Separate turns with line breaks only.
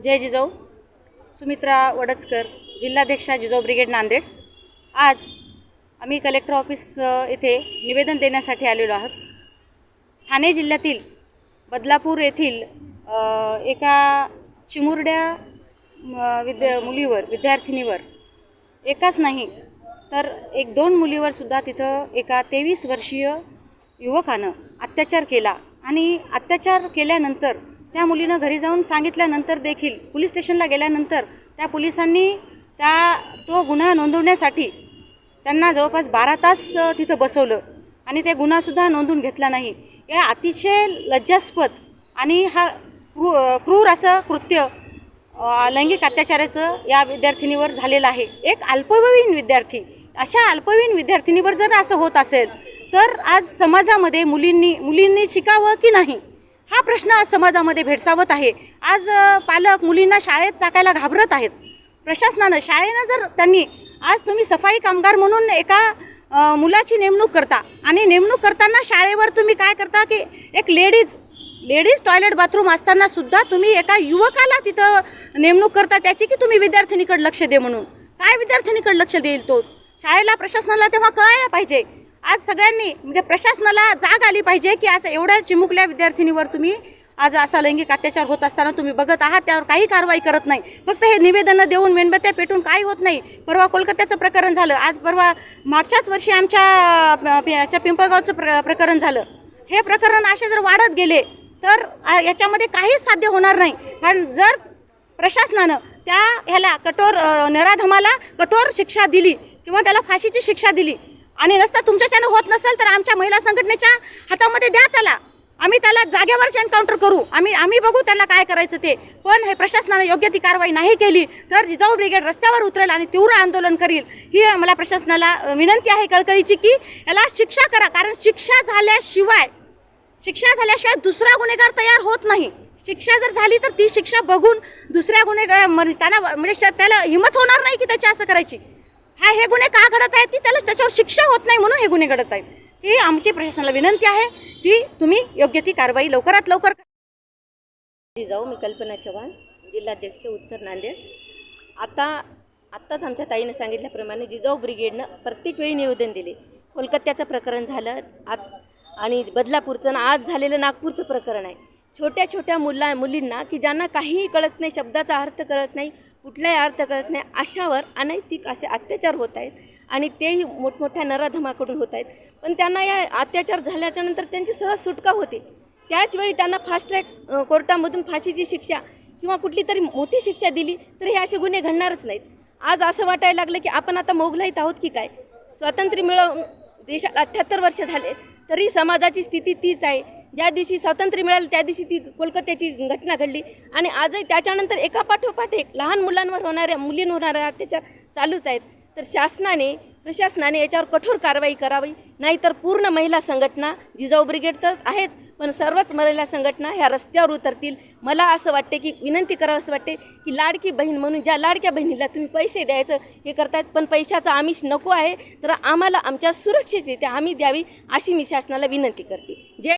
जय जिजाऊ. सुमित्रा वडचकर जिल्हाध्यक्षा जिजाऊ ब्रिगेड नांदेड. आज आम्ही कलेक्टर ऑफिस येथे निवेदन देण्यासाठी आलेलो आहोत. ठाणे जिल्ह्यातील बदलापूर येथील एका चिमुरड्या विद्या मुलीवर विद्यार्थिनीवर एकाच नाही तर एक दोन मुलीवर सुद्धा तिथं एका तेवीस वर्षीय युवकानं अत्याचार केला. आणि अत्याचार केल्यानंतर त्या मुलीनं घरी जाऊन सांगितल्यानंतर देखील पोलीस स्टेशनला गेल्यानंतर त्या पोलिसांनी त्या तो गुन्हा नोंदवण्यासाठी त्यांना जवळपास बारा तास तिथं बसवलं आणि ते गुन्हासुद्धा नोंदून घेतला नाही. या अतिशय लज्जास्पद आणि हा क्रू क्रूर असं कृत्य लैंगिक अत्याचाराचं या विद्यार्थिनीवर झालेलं आहे. एक अल्पवयीन विद्यार्थी अशा अल्पवयीन विद्यार्थिनीवर जर असं होत असेल तर आज समाजामध्ये मुलींनी मुलींनी शिकावं की नाही? हा प्रश्न आज समाजामध्ये भेडसावत आहे. आज पालक मुलींना शाळेत टाकायला घाबरत आहेत. प्रशासनानं शाळेनं जर त्यांनी आज तुम्ही सफाई कामगार म्हणून एका मुलाची नेमणूक करता आणि नेमणूक करताना शाळेवर तुम्ही काय करता की एक लेडीज लेडीज टॉयलेट बाथरूम असताना सुद्धा तुम्ही एका युवकाला तिथं नेमणूक करता त्याची की तुम्ही विद्यार्थिनीकडे लक्ष दे म्हणून? काय विद्यार्थिनीकडे लक्ष देईल तो? शाळेला प्रशासनाला तेव्हा कळायला पाहिजे. आज सगळ्यांनी म्हणजे प्रशासनाला जाग आली पाहिजे की आज एवढ्या चिमुकल्या विद्यार्थिनीवर तुम्ही आज असा लैंगिक अत्याचार होत असताना तुम्ही बघत आहात त्यावर काही कारवाई करत नाही. फक्त हे निवेदनं देऊन मेणबत्त्या पेटून काही होत नाही. परवा कोलकात्याचं प्रकरण झालं. आज परवा मागच्याच वर्षी आमच्या याच्या पिंपळगावचं प्र प्रकरण झालं. हे प्रकरण असे जर वाढत गेले तर याच्यामध्ये काहीच साध्य होणार नाही. कारण जर प्रशासनानं त्या ह्याला कठोर नराधमाला कठोर शिक्षा दिली किंवा त्याला फाशीची शिक्षा दिली आणि रस्ता तुमच्याच्यानं होत नसेल तर आमच्या महिला संघटनेच्या हातामध्ये द्या त्याला. आम्ही त्याला जागेवरच एन्काउंटर करू. आम्ही आम्ही बघू त्याला काय करायचं ते. पण हे प्रशासनानं योग्य ती कारवाई नाही केली तर जिजाऊ ब्रिगेड रस्त्यावर उतरेल आणि तीव्र आंदोलन करील. ही मला प्रशासनाला विनंती आहे कळकळीची की याला शिक्षा करा कारण शिक्षा झाल्याशिवाय शिक्षा झाल्याशिवाय दुसरा गुन्हेगार तयार होत नाही. शिक्षा जर झाली तर ती शिक्षा बघून दुसऱ्या गुन्हेगार म्हण- त्यांना म्हणजे त्याला हिंमत होणार नाही की त्याची असं करायची. हा हे गुन्हे का घडत आहेत की त्याला त्याच्यावर शिक्षा होत नाही म्हणून हे गुन्हे घडत आहेत? ही आमची प्रशासनाला विनंती आहे की तुम्ही योग्य ती कारवाई लवकरात लवकर
जाऊ मी कल्पना चव्हाण जिल्हाध्यक्ष उत्तर नांदेड. आता आत्ताच आमच्या ताईनं सांगितल्याप्रमाणे जिजाऊ ब्रिगेडनं प्रत्येक वेळी निवेदन दिले. कोलकात्याचं प्रकरण झालं आज आणि बदलापूरचं आणि आज झालेलं नागपूरचं प्रकरण आहे. छोट्या छोट्या मुला मुलींना की ज्यांना काहीही कळत नाही शब्दाचा अर्थ कळत नाही कुठलाही अर्थ कळत नाही अशावर अनैतिक असे अत्याचार होत आहेत आणि तेही मोठमोठ्या नराधमाकडून होत आहेत. पण त्यांना या अत्याचार झाल्याच्यानंतर त्यांची सहज सुटका होते. त्याच वेळी त्यांना फास्ट ट्रॅक कोर्टामधून फाशीची शिक्षा किंवा कुठली तरी मोठी शिक्षा दिली तर हे असे गुन्हे घडणारच नाहीत. आज असं वाटायला लागलं की आपण आता मोगलाईत आहोत की काय? स्वातंत्र्य मिळव देशाला अठ्ठ्याहत्तर वर्ष झाले तरी समाजाची स्थिती तीच आहे. ज्या दिवशी स्वातंत्र्य मिळालं त्या दिवशी ती कोलकात्याची घटना घडली. आणि आजही त्याच्यानंतर एका पाठोपाठ एक लहान मुलांवर होणाऱ्या मुलींवर होणाऱ्या अत्याचार चालूच आहेत. तर शासनाने प्रशासनाने याच्यावर कठोर कारवाई करावी नाहीतर पूर्ण महिला संघटना जिजाऊ ब्रिगेड तर आहेच पण सर्वच महिला संघटना ह्या रस्त्यावर उतरतील. मला असं वाटते की विनंती करावं असं वाटते की लाडकी बहीण म्हणून ज्या लाडक्या बहिणीला तुम्ही पैसे द्यायचं हे करतायत पण पैशाचा आमिष नको आहे तर आम्हाला आमच्या सुरक्षितरित्या आम्ही द्यावी अशी मी शासनाला विनंती करते. जे